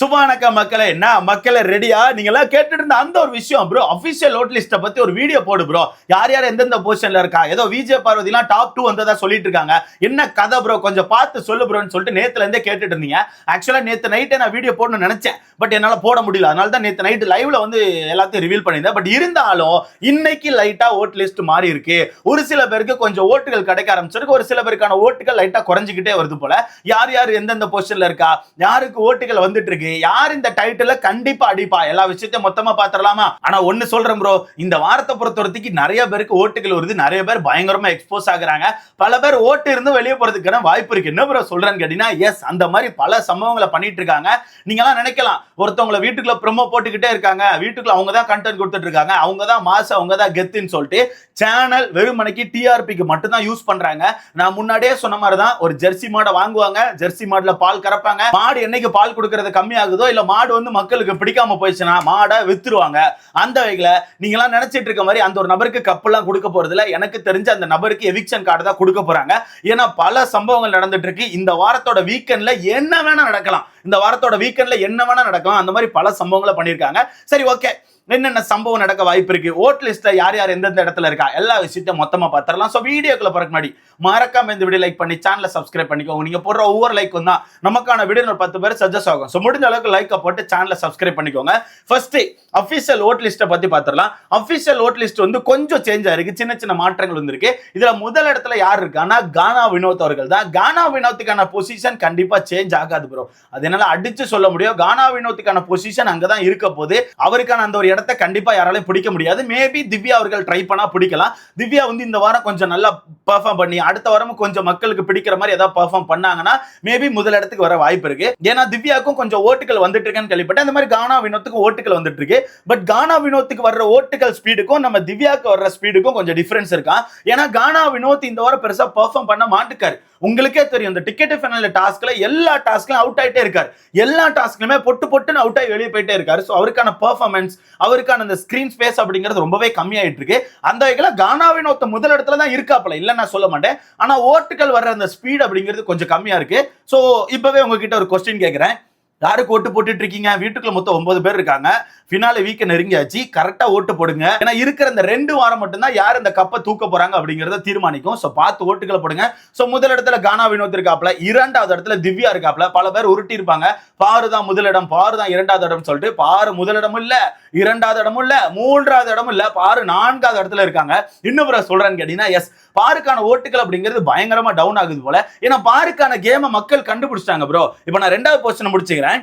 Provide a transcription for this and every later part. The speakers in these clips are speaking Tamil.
சுபானக்கா மக்களை என்ன மக்களை ரெடியா நீங்க எல்லாம் கேட்டுட்டு இருந்த அந்த ஒரு விஷயம் ப்ரோ அபிஷியல் ஓட் லிஸ்ட்டை பத்தி ஒரு வீடியோ போடு ப்ரோ யார் யார் எந்தெந்த பொசிஷன்ல இருக்கா? ஏதோ விஜய் பார்வதிலாம் டாப் டூ வந்ததா சொல்லிட்டு இருக்காங்க. என்ன கதை ப்ரோ கொஞ்சம் பார்த்து சொல்லு ப்ரோன்னு சொல்லிட்டு நேத்துல இருந்தே கேட்டுட்டு இருந்தீங்க. ஆக்சுவலா நேத்து நைட்டே நான் வீடியோ போடணும்னு நினைச்சேன். பட் என்னால போட முடியல. அதனால தான் நேத்து நைட்டு லைவ்ல வந்து எல்லாத்தையும் ரிவீல் பண்ணியிருந்தேன். பட் இருந்தாலும் இன்னைக்கு லைட்டா ஓட் லிஸ்ட் மாறி இருக்கு. ஒரு சில பேருக்கு கொஞ்சம் ஓட்டுகள் கிடைக்க ஆரம்பிச்சிருக்கு. ஒரு சில பேருக்கான ஓட்டுகள் லைட்டா குறைஞ்சிக்கிட்டே வருது போல. யார் யார் எந்தெந்த பொசிஷன்ல இருக்கா? யாருக்கு ஓட்டுகள் வந்துட்டு இருக்கு? யார் இந்த டைட்டில கண்டிப்பா அடிப்பா? எல்லா விஷயத்தையும் மொத்தமா பாத்திரலாமா ஆனா ஒண்ணு சொல்றேன் ப்ரோ இந்த வாரத்தை பொறுத்தவரைக்கும் நிறைய பேருக்கு ஓட்டுகள் வருது. நிறைய பேர் பயங்கரமா எக்ஸ்போஸ் ஆகுறாங்க. பல பேர் ஓட்டு இருந்து வெளியே போறதுக்கான வாய்ப்பு இருக்கு. என்ன ப்ரோ சொல்றேன்னு கேட்டீங்கன்னா எஸ் அந்த மாதிரி பல சம்பவங்களை பண்ணிட்டு இருக்காங்க. நீங்க எல்லாம் நினைக்கலாம் ஒருத்தவங்கள வீட்டுக்குள்ள ப்ரொமோ போட்டுக்கிட்டே இருக்காங்க. வீட்டுக்குள்ள அவங்க தான் கண்டென்ட் கொடுத்துட்டு இருக்காங்க. அவங்க தான் மாசு அவங்க தான் கெத்துன்னு சொல்லிட்டு சேனல் வெறுமனைக்கு டிஆர்பிக்கு மட்டும்தான் யூஸ் பண்றாங்க. நான் முன்னாடியே சொன்ன மாதிரி தான் ஒரு ஜெர்சி மாடை வாங்குவாங்க. ஜெர்சி மாடுல பால் கறப்பாங்க. மாடு என்னைக்கு பால் கொடுக்கறது கம்மி ஆகுதோ இல்ல மாடு வந்து மக்களுக்கு பிடிக்காம போயிடுச்சுன்னா மாடை வித்துருவாங்க. அந்த வகையில் நீங்க எல்லாம் நினைச்சிட்டு இருக்க மாதிரி அந்த ஒரு நபருக்கு கப்பெல்லாம் கொடுக்க போறதுல எனக்கு தெரிஞ்ச அந்த நபருக்கு எவிக்ஷன் கார்டு தான் கொடுக்க போறாங்க. ஏன்னா பல சம்பவங்கள் நடந்துட்டு இருக்கு. இந்த வாரத்தோட வீக்கெண்ட்ல என்ன வேணா நடக்கலாம். இந்த வாரத்தோட வீக்கெண்ட்ல என்ன வேணா நடக்கும் அந்த மாதிரி பல சம்பவங்களை பண்ணியிருக்காங்க. சரி ஓகே என்னென்ன சம்பவம் நடக்க வாய்ப்பு இருக்கு? ஓட் லிஸ்ட்ல யார் யார் எந்தெந்த இடத்துல இருக்கா? எல்லா விஷயத்தையும் மொத்தமா பார்த்துடலாம். ஸோ வீடியோக்குள்ள போறக்கு முன்னாடி மறக்காம இந்த வீடியோ லைக் பண்ணி சேனலை சப்ஸ்கிரைப் பண்ணிக்கோங்க. நீங்க போடுற ஒவ்வொரு லைக்கும் தான் நமக்கான வீடியோ ஒரு பத்து பேர் சஜஸ்ட் ஆகும். ஸோ முடிஞ்ச அளவுக்கு லைக்கை போட்டு சேனலை சப்ஸ்கிரைப் பண்ணிக்கோங்க. ஃபர்ஸ்ட் அஃபிஷியல் ஓட் லிஸ்ட்டை பத்தி பார்த்துடலாம். அஃபிஷியல் ஓட் லிஸ்ட் வந்து கொஞ்சம் சேஞ்ச் ஆயிருக்கு. சின்ன சின்ன மாற்றங்கள் வந்திருக்கு. இதுல முதல் இடத்துல யார் இருக்கான்னா கானா வினோத் அவர்கள் தான். கானா வினோத்துக்கான பொசிஷன் கண்டிப்பா சேஞ்ச் ஆகாது ப்ரோ அது என்னால அடிச்சு சொல்ல முடியும். கானா வினோத்துக்கான பொசிஷன் அங்கதான் இருக்க போது அவருக்கான அந்த ஒரு இடத்த கண்டிப்பா யாராலையும் பிடிக்க முடியாது. மேபி திவ்யா அவர்கள் ட்ரை பண்ணா பிடிக்கலாம். திவ்யா வந்து இந்த வாரம் கொஞ்சம் நல்லா பெர்ஃபார்ம் பண்ணி அடுத்த வாரம் கொஞ்சம் மக்களுக்கு பிடிக்கிற மாதிரி ஏதாவது பெர்ஃபார்ம் பண்ணாங்கன்னா மேபி முதல் இடத்துக்கு வர வாய்ப்பு இருக்கு. ஏன்னா திவ்யாக்கும் கொஞ்சம் ஓட்டுகள் வந்துட்டு இருக்குன்னு கேள்விப்பட்டேன். அந்த மாதிரி கானா வினோத்துக்கும் ஓட்டுகள் வந்துட்டு இருக்கு. பட் கானா வினோத்துக்கு வர்ற ஓட்டுகள் ஸ்பீடுக்கும் நம்ம திவ்யாக்கு வர்ற ஸ்பீடுக்கும் கொஞ்சம் டிஃபரன்ஸ் இருக்கா? ஏன்னா கானா வினோத் இந்த வாரம் பெருசா பெர்ஃபார்ம் பண்ண மாட்டுக்காரு. உங்களுக்கே தெரியும் இந்த டிக்கெட் ஃபைனல் டாஸ்க்ல எல்லா டாஸ்க்லையும் அவுட் ஆயிட்டே இருக்காரு. எல்லா டாஸ்க்லையுமே பொட்டு பொட்டுன்னு அவுட் ஆகி வெளியே போயிட்டே இருக்காரு. ஸோ அவருக்கான பெர்ஃபார்மன்ஸ் அவருக்கான அந்த ஸ்க்ரீன் ஸ்பேஸ் அப்படிங்கிறது ரொம்பவே கம்மியாயிட்டு இருக்கு. அந்த வகையில் கானாவின் ஒருத்த முதல் இடத்துல தான் இருக்காப்ல இல்லை நான் சொல்ல மாட்டேன். ஆனா ஓட்டுகள் வர்ற அந்த ஸ்பீட் அப்படிங்கிறது கொஞ்சம் கம்மியா இருக்கு. ஸோ இப்பவே உங்ககிட்ட ஒரு கொஸ்டின் கேட்குறேன் யாருக்கு ஓட்டு போட்டுட்டு இருக்கீங்க வீட்டுக்குள்ள மொத்தம் ஒன்பது பேர் இருக்காங்க. ஃபினாலே வீக்க நெருங்கியாச்சு. கரெக்டா ஓட்டு போடுங்க. ஏன்னா இருக்கிற இந்த ரெண்டு வாரம் மட்டும்தான் யார் இந்த கப்பை தூக்க போறாங்க அப்படிங்கறத தீர்மானிக்கும். ஸோ பார்த்து ஓட்டுகளை போடுங்க. ஸோ முதல் இடத்துல கானா வினோத் இருக்காப்ல இரண்டாவது இடத்துல திவ்யா இருக்காப்ல பல பேர் உருட்டி இருப்பாங்க. பாரு தான் முதலிடம் பாரு தான் இரண்டாவது இடம் சொல்லிட்டு பாரு முதலிடமும் இல்ல இரண்டாவது இடமும் இல்ல மூன்றாவது இடமும் இல்ல பாரு நான்காவது இடத்துல இருக்காங்க. இன்னும் பிறகு சொல்றேன்னு கேட்டீங்கன்னா எஸ் பாருக்கான ஓட்டுகள் அப்படிங்கிறது பயங்கரமா டவுன் ஆகுது போல. ஏன்னா பாருக்கான கேமை மக்கள் கண்டுபிடிச்சிட்டாங்க ப்ரோ இப்போ நான் ரெண்டாவது பொசிஷன் முடிச்சுக்கிறேன்.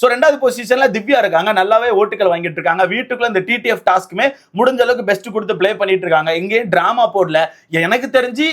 ஸோ ரெண்டாவது பொசிஷன்ல திவ்யா இருக்காங்க. நல்லாவே ஓட்டுகள் வாங்கிட்டு இருக்காங்க. வீட்டுக்குள்ள இந்த டிடிஎஃப் டாஸ்க்குமே முடிஞ்ச அளவுக்கு பெஸ்ட் கொடுத்து பிளே பண்ணிட்டு இருக்காங்க. எங்கேயும் டிராமா போடல எனக்கு தெரிஞ்சு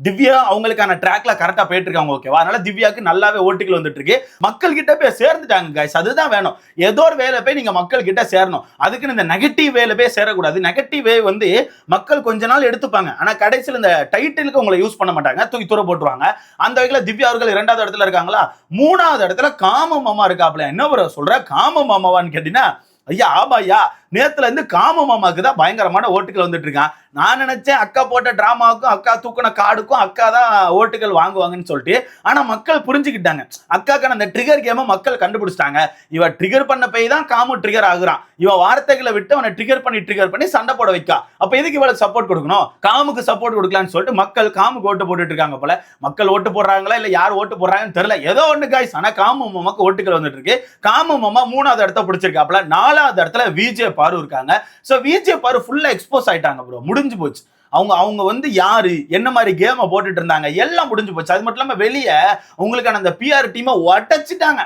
திவ்யா அவங்களுக்கான ட்ராக்ல கரெக்டா போயிட்டு இருக்காங்க ஓகேவா அதனால திவ்யாக்கு நல்லாவே ஓட்டுகள் வந்துட்டு இருக்கு மக்கள் கிட்ட போய் சேர்ந்துட்டாங்க கைஸ் அதுதான் வேணும். ஏதோ ஒரு வேலை போய் நீங்க மக்கள் கிட்ட சேரணும். அதுக்குன்னு இந்த நெகட்டிவ் வேலை போய் சேரக்கூடாது. நெகட்டிவ் வே வந்து மக்கள் கொஞ்ச நாள் எடுத்துப்பாங்க. ஆனா கடைசியில் இந்த டைட்டிலுக்கு உங்களை யூஸ் பண்ண மாட்டாங்க. தூக்கி தூர போட்டுருவாங்க. அந்த வகையில் திவ்யா அவர்கள் இரண்டாவது இடத்துல இருக்காங்களா? மூணாவது இடத்துல காம மாமா இருக்காப்ல என்ன ஒரு சொல்ற? காம மாமாவான்னு கேட்டீங்கன்னா ஐயா ஆமா ஐயா நேத்துல இருந்து காம மாமாக்கு தான் பயங்கரமான ஓட்டுகள் வந்துட்டு இருக்கான் நான் நினைச்சேன் அக்கா போட்ட டிராமாவுக்கும் அக்கா தூக்குன கார்டுக்கும் அக்கா தான் ஓட்டுகள் வாங்குவாங்கன்னு சொல்லிட்டு ஆனா மக்கள் புரிஞ்சுக்கிட்டாங்க. அக்காக்கான அந்த ட்ரிகர் கேமை மக்கள் கண்டுபிடிச்சிட்டாங்க. இவ ட்ரிகர் பண்ண போய் தான் காமு ட்ரிகர் ஆகுறான். இவன் வார்த்தைகளை விட்டு அவனை ட்ரிகர் பண்ணி ட்ரிகர் பண்ணி சண்டை போட வைக்கா. அப்ப எதுக்கு இவளுக்கு சப்போர்ட் கொடுக்கணும்? காமுக்கு சப்போர்ட் கொடுக்கலாம்னு சொல்லிட்டு மக்கள் காமுக்கு ஓட்டு போட்டுட்டு இருக்காங்க போல. மக்கள் ஓட்டு போடுறாங்களா இல்ல யார் ஓட்டு போடுறாங்கன்னு தெரியல. ஏதோ ஒண்ணு காய்ஸ் ஆனா காமு மாமாக்கு ஓட்டுகள் வந்துட்டு இருக்கு காமு மாமா மூணாவது இடத்த பிடிச்சிருக்காப்ல நாலாவது இடத்துல விஜே பாரு இருக்காங்க. ஸோ விஜே பாரு ஃபுல்லா எக்ஸ்போஸ் ஆயிட்டாங்க ப்ரோ முடிஞ்சு போச்சு. அவங்க அவங்க வந்து யாரு? என்ன மாதிரி கேமை போட்டுட்டு இருந்தாங்க? எல்லாம் முடிஞ்சு போச்சு. அது மட்டும் இல்லாமல் வெளியே உங்களுக்கான அந்த பிஆர் டீமை உடச்சிட்டாங்க.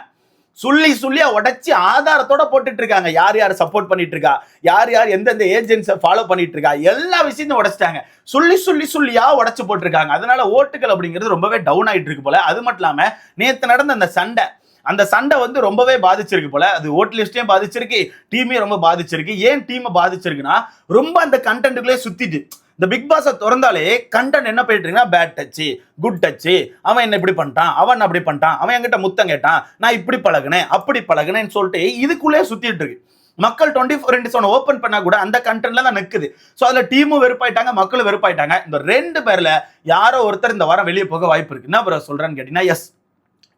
சொல்லி சொல்லியா உடைச்சி ஆதாரத்தோட போட்டுட்டு இருக்காங்க. யார் யார் சப்போர்ட் பண்ணிட்டு இருக்கா? யார் யார் எந்தெந்த ஏஜென்ட்ஸை ஃபாலோ பண்ணிட்டு இருக்கா? எல்லா விஷயத்தையும் உடைச்சிட்டாங்க. சொல்லி சொல்லி சொல்லியா உடச்சு போட்டிருக்காங்க. அதனால ஓட்டுகள் அப்படிங்கிறது ரொம்பவே டவுன் ஆயிட்டு இருக்கு போல. அது மட்டும் இல்லாம நேற்று நடந்த அந்த சண்டை அந்த சண்டை வந்து ரொம்பவே பாதிச்சிருக்கு போல. அது ஓட் லிஸ்டையும் பாதிச்சிருக்கு டீமையும் ரொம்ப பாதிச்சிருக்கு. ஏன் டீமை பாதிச்சிருக்குன்னா ரொம்ப அந்த கண்டென்ட்டுக்குள்ளே சுத்திட்டு இந்த பிக் பாஸை திறந்தாலே கண்டென்ட் என்ன போயிட்டு இருக்குன்னா பேட் டச்சு குட் டச்சு அவன் என்ன இப்படி பண்ணிட்டான் அவன் அப்படி பண்ணிட்டான் அவன் என்கிட்ட முத்தம் கேட்டான் நான் இப்படி பழகுனேன் அப்படி பழகுனேன்னு சொல்லிட்டு இதுக்குள்ளே சுத்திட்டு இருக்கு. மக்கள் twenty four into seven open பண்ணா கூட அந்த கண்டென்ட்ல தான் நிற்குது ஸோ அதில் டீமும் வெறுப்பாயிட்டாங்க மக்களும் வெறுப்பாயிட்டாங்க. இந்த ரெண்டு பேர்ல யாரோ ஒருத்தர் இந்த வாரம் வெளியே போக வாய்ப்பு இருக்கு. என்ன ப்ரோ சொல்றேன்னு கேட்டீங்கன்னா எஸ்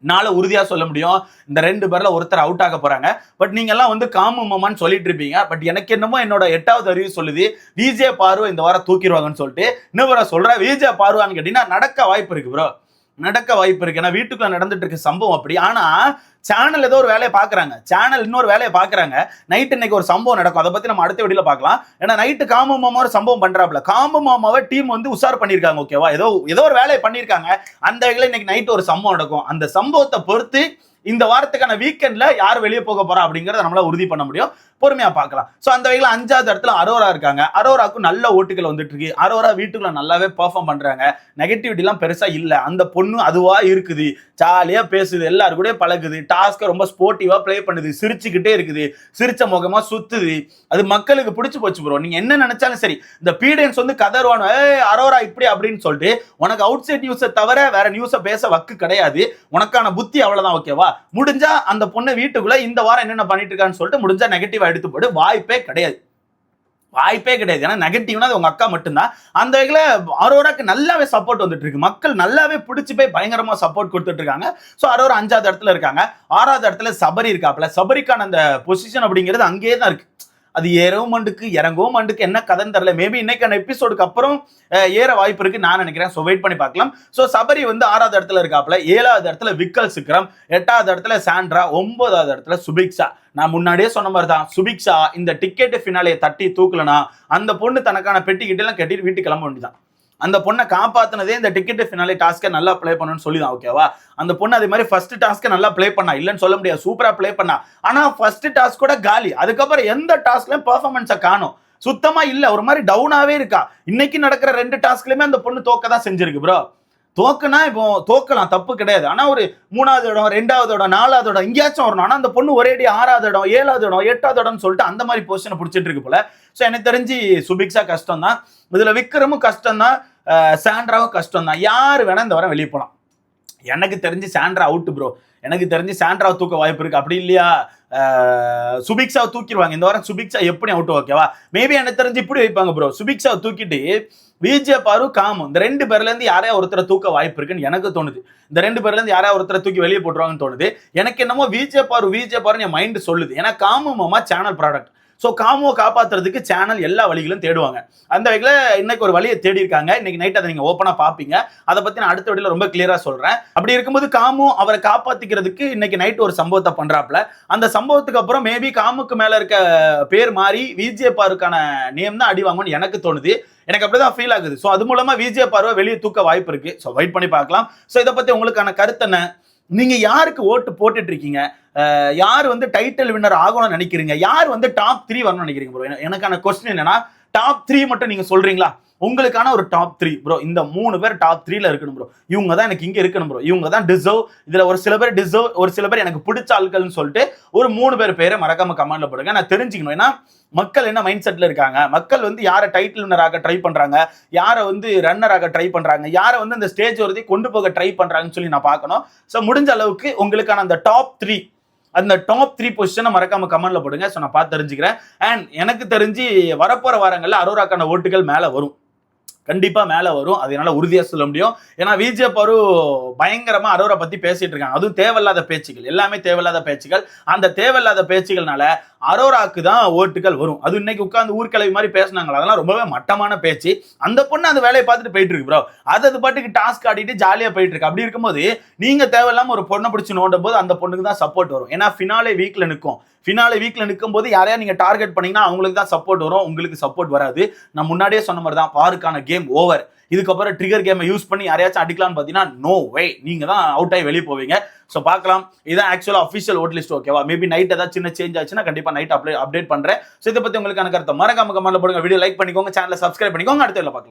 நாளை உறுதியா சொல்ல முடியும். இந்த ரெண்டு பேர்ல ஒருத்தர் அவுட் ஆக போறாங்க. பட் நீங்க எல்லாம் வந்து காமுமமான்னு சொல்லிட்டு இருப்பீங்க. பட் எனக்கு என்னமோ என்னோட எட்டாவது அறிவு சொல்லுது. விஜே பார்வை இந்த வாரம் தூக்கிடுவாங்கன்னு சொல்லிட்டு. இன்னும் சொல்கிறேன் சொல்றேன். விஜே பார்வான்னு கேட்டிங்கன்னா நடக்க வாய்ப்பு இருக்கு ப்ரோ நடக்க வாய்ப்பு இருக்கு. ஏன்னா வீட்டுக்குள்ள நடந்துட்டு இருக்கு சம்பவம் அப்படி. ஆனா சேனல் ஏதோ ஒரு வேலையை பாக்குறாங்க சேனல் இன்னொரு வேலையை பாக்குறாங்க நைட் இன்னைக்கு ஒரு சம்பவம் நடக்கும். அதை பத்தி நம்ம அடுத்த வீடியோல பார்க்கலாம். ஏன்னா நைட்டு காம மாமா ஒரு சம்பவம் பண்றாப்ல காம மாமாவை டீம் வந்து உஷார் பண்ணிருக்காங்க ஓகேவா ஏதோ ஏதோ ஒரு வேலையை பண்ணிருக்காங்க அந்த வகையில இன்னைக்கு நைட் ஒரு சம்பவம் நடக்கும். அந்த சம்பவத்தை பொறுத்து இந்த வாரத்துக்கான வீக்கெண்ட்ல யார் வெளியே போக போறா அப்படிங்கறத நம்மளால உறுதி பண்ண முடியும். பொறுமையா பார்க்கலாம். ஸோ அந்த வகையில் அஞ்சாவது இடத்துல அரோரா இருக்காங்க. அரோராக்கும் நல்ல ஓட்டுகள் வந்துட்டு இருக்கு அரோரா வீட்டுக்குள்ள நல்லாவே பெர்ஃபார்ம் பண்றாங்க. நெகட்டிவிட்டிலாம் பெருசா இல்ல. அந்த பொண்ணு அதுவா இருக்குது. ஜாலியா பேசுது. எல்லாரு கூட பழகுது. டாஸ்கை ரொம்ப ஸ்போர்ட்டிவா ப்ளே பண்ணுது. சிரிச்சுக்கிட்டே இருக்குது. சிரிச்ச முகமா சுத்துது. அது மக்களுக்கு பிடிச்சி போச்சு ப்ரோ நீங்க என்ன நினைச்சாலும் சரி. இந்த பீடியன்ஸ் வந்து கதர்வானு அரோரா இப்படி அப்படின்னு சொல்லிட்டு உனக்கு அவுட் சைட் நியூஸை தவிர வேற நியூஸை பேச வக்கு கிடையாது. உனக்கான புத்தி அவ்வளவுதான் ஓகேவா முடிஞ்சா அந்த பொண்ணு வீட்டுக்குள்ள இந்த வாரம் என்னென்ன பண்ணிட்டு இருக்கான்னு சொல்லிட்டு முடிஞ்சா நெகட்டிவ் எடுத்து போடு வாய்ப்பே கிடையாது. வாய்ப்பே கிடையாது. ஏன்னா நெகட்டிவ்னா அது உங்க அக்கா மட்டும்தான். அந்த வகையில் அரோராக்கு நல்லாவே சப்போர்ட் வந்துட்டு இருக்கு மக்கள் நல்லாவே பிடிச்சி போய் பயங்கரமா சப்போர்ட் கொடுத்துட்டு இருக்காங்க ஸோ அரோரா அஞ்சாவது இடத்துல இருக்காங்க. ஆறாவது இடத்துல சபரி இருக்காப்ல சபரிக்கான அந்த பொசிஷன் அப்படிங்கிறது அங்கேயே தான் இருக்கு. அது ஏறவும் மண்டுக்கு இறங்கவும் மண்டுக்கு என்ன கதைன்னு தெரியல. மேபி இன்னைக்கான எபிசோடுக்கு அப்புறம் ஏற வாய்ப்பு இருக்கு நான் நினைக்கிறேன். ஸோ வெயிட் பண்ணி பார்க்கலாம். ஸோ சபரி வந்து ஆறாவது இடத்துல இருக்காப்ல ஏழாவது இடத்துல விக்கல் சிக்ரம். எட்டாவது இடத்துல சாண்ட்ரா. ஒன்பதாவது இடத்துல சுபிக்ஷா. நான் முன்னாடியே சொன்ன மாதிரி தான். சுபிக்ஷா இந்த டிக்கெட் ஃபினாலையை தட்டி தூக்கலனா அந்த பொண்ணு தனக்கான பெட்டிக்கிட்டெல்லாம் கட்டிட்டு வீட்டுக்கு கிளம்ப வேண்டியதான் அந்த பொண்ணை காப்பாத்தினதே இந்த டிக்கெட் ஃபினாலே டாஸ்க்கை நல்லா ப்ளே பண்ணணும்னு சொல்லி தான் ஓகேவா அந்த பொண்ணு அதே மாதிரி ஃபர்ஸ்ட் டாஸ்க்கை நல்லா ப்ளே பண்ணா. இல்லைன்னு சொல்ல முடியாது சூப்பரா ப்ளே பண்ணா. ஆனா ஃபர்ஸ்ட் டாஸ்க் கூட காலி. அதுக்கப்புறம் எந்த டாஸ்க்லயும் பெர்ஃபார்மன்ஸை காணும். சுத்தமா இல்ல ஒரு மாதிரி டவுனாவே இருக்கா. இன்னைக்கு நடக்கிற ரெண்டு டாஸ்க்லயுமே அந்த பொண்ணு தோக்க தான் செஞ்சிருக்கு ப்ரோ தோக்கனா இப்போ தோக்கலாம் தப்பு கிடையாது. ஆனா ஒரு மூணாவது இடம் ரெண்டாவது இடம் நாலாவது இடம் எங்கேயாச்சும் வரணும். ஆனா அந்த பொண்ணு ஒரேடி ஆறாவது இடம் ஏழாவது இடம் எட்டாவது இடம்னு சொல்லிட்டு அந்த மாதிரி பொசிஷனை பிடிச்சிட்டு இருக்கு போல. ஸோ எனக்கு தெரிஞ்சு சுபிக்ஷா கஷ்டம் தான் இதுல விக்ரமும் கஷ்டம் தான் சாண்ட்ராவும் கஷ்டம் தான் யார் வேணா இந்த வாரம் வெளியே போலாம். எனக்கு தெரிஞ்சு சாண்ட்ரா அவுட் ப்ரோ எனக்கு தெரிஞ்சு சாண்ட்ரா தூக்க வாய்ப்பு இருக்கு. அப்படி இல்லையா? சுபிக்ஸா தூக்கிடுவாங்க. இந்த வாரம் சுபிக்ஷா எப்படி அவுட் ஓகேவா மேபி எனக்கு தெரிஞ்சு இப்படி வைப்பாங்க ப்ரோ சுபிக்ஸா தூக்கிட்டு விஜே பாரு காமு. இந்த ரெண்டு பேர்ல இருந்து யாரையா ஒருத்தரை தூக்க வாய்ப்பு இருக்குன்னு எனக்கு தோணுது. இந்த ரெண்டு பேர்ல இருந்து யாரையா ஒருத்தரை தூக்கி வெளியே போட்டுருவாங்கன்னு தோணுது. எனக்கு என்னமோ விஜே பாரு விஜே பாருன்னு என் மைண்ட் சொல்லுது. ஏன்னா காமு மாமா சேனல் ப்ராடக்ட் ஸோ காமோ காப்பாத்துறதுக்கு சேனல் எல்லா வழிகளும் தேடுவாங்க. அந்த வகையில் இன்னைக்கு ஒரு வழியை தேடி இருக்காங்க இன்னைக்கு நைட் அதை நீங்கள் ஓப்பனாக பார்ப்பீங்க அதை பற்றி நான் அடுத்த வழியில் ரொம்ப கிளியராக சொல்கிறேன் அப்படி இருக்கும்போது காமோ அவரை காப்பாற்றிக்கிறதுக்கு இன்னைக்கு நைட் ஒரு சம்பவத்தை பண்ணுறாப்புல அந்த சம்பவத்துக்கு அப்புறம் மேபி காமுக்கு மேலே இருக்க பேர் மாறி விஜே பாருக்கான நேம் தான் அடி வாங்கும்னு எனக்கு தோணுது. எனக்கு அப்படிதான் ஃபீல் ஆகுது. ஸோ அது மூலமாக விஜே பார்வை வெளியே தூக்க வாய்ப்பு இருக்குது ஸோ வெயிட் பண்ணி பார்க்கலாம். ஸோ இதை பற்றி உங்களுக்கான கருத்து என்ன? நீங்க யாருக்கு ஓட்டு போட்டுட்டு இருக்கீங்க யார் வந்து டைட்டில் வின்னர் ஆகணும்னு நினைக்கிறீங்க? யார் வந்து டாப் த்ரீ வரணும்னு நினைக்கிறீங்க ப்ரோ எனக்கான கொஸ்டின் என்னன்னா டாப் த்ரீ மட்டும் நீங்க சொல்றீங்களா? உங்களுக்கான ஒரு டாப் த்ரீ ப்ரோ இந்த மூணு பேர் டாப் த்ரீல இருக்கணும் ப்ரோ இவங்க தான் எனக்கு இங்கே இருக்கணும் ப்ரோ இவங்க தான் டிசர்வ் இதில் ஒரு சில பேர் டிசர்வ் ஒரு சில பேர் எனக்கு பிடிச்ச ஆட்கள்னு சொல்லிட்டு ஒரு மூணு பேர் பேரை மறக்காம கமெண்ட்ல போடுங்க. நான் தெரிஞ்சுக்கணும். ஏன்னா மக்கள் என்ன மைண்ட் செட்ல இருக்காங்க? மக்கள் வந்து யாரை டைட்டில் வின்னராக ட்ரை பண்றாங்க? யாரை வந்து ரன்னராக ட்ரை பண்றாங்க? யாரை வந்து இந்த ஸ்டேஜ் வரதை கொண்டு போக ட்ரை பண்றாங்கன்னு சொல்லி நான் பார்க்கணும். ஸோ முடிஞ்ச அளவுக்கு உங்களுக்கான அந்த டாப் த்ரீ அந்த டாப் த்ரீ பொசிஷனை மறக்காம கமெண்ட்ல போடுங்க. ஸோ நான் பார்த்து தெரிஞ்சுக்கிறேன். அண்ட் எனக்கு தெரிஞ்சு வரப்போற வாரங்களில் அரோராக்கான ஓட்டுகள் மேலே வரும். கண்டிப்பா மேல வரும். அது என்னால் உறுதியா சொல்ல முடியும். ஏன்னா விஜே பரு பயங்கரமா அரோரா பத்தி பேசிட்டு இருக்காங்க. அதுவும் தேவையில்லாத பேச்சுகள் எல்லாமே தேவையில்லாத பேச்சுகள் அந்த தேவையில்லாத பேச்சுகள்னால அரோராக்கு தான் ஓட்டுகள் வரும். அது இன்னைக்கு உட்காந்து ஊர்க்கிழவி மாதிரி பேசினாங்களா? அதெல்லாம் ரொம்பவே மட்டமான பேச்சு. அந்த பொண்ணு அந்த வேலையை பார்த்துட்டு போயிட்டு இருக்கு ப்ரோ அது அது பாட்டுக்கு டாஸ்க் ஆடிட்டு ஜாலியா போயிட்டு இருக்கு. அப்படி இருக்கும்போது நீங்க தேவையில்லாம ஒரு பொண்ணை பிடிச்சி நோண்டும் போது அந்த பொண்ணுக்கு தான் சப்போர்ட் வரும். ஏன்னா ஃபினாலே வீக்ல நிற்கும் ஃபினாலே வீக்கில் நிற்கும் போது யாரையா நீங்கள் டார்கெட் பண்ணீங்கன்னா அவங்களுக்கு தான் சப்போர்ட் வரும். உங்களுக்கு சப்போர்ட் வராது. நான் முன்னாடியே சொன்ன மாதிரி தான் பாருக்கான கேம் ஓவர் இதுக்கப்புறம் ட்ரிகர் கேமை யூஸ் பண்ணி யாரையாச்சும் அடிக்கலாம்னு பார்த்தீங்கன்னா நோ வே நீங்கள் தான் அவுட் ஆகி வெளியே போவீங்க. ஸோ பார்க்கலாம். இதான் ஆக்சுவலாக அஃபிஷியல் ஓட் லிஸ்ட் ஓகேவா மேபி நைட் ஏதாவது சின்ன சேஞ்ச் ஆச்சுன்னா கண்டிப்பாக நைட் அப்டேட் அப்டேட் பண்ணுறேன் ஸோ இதை பத்தி எனக்கு கருத்தை மறக்காம கமெண்ட்ல போடுங்க. வீடியோ லைக் பண்ணிக்கோங்க. சேனலை சப்ஸ்கிரைப் பண்ணிக்கோங்க. அடுத்த பார்க்கலாம்.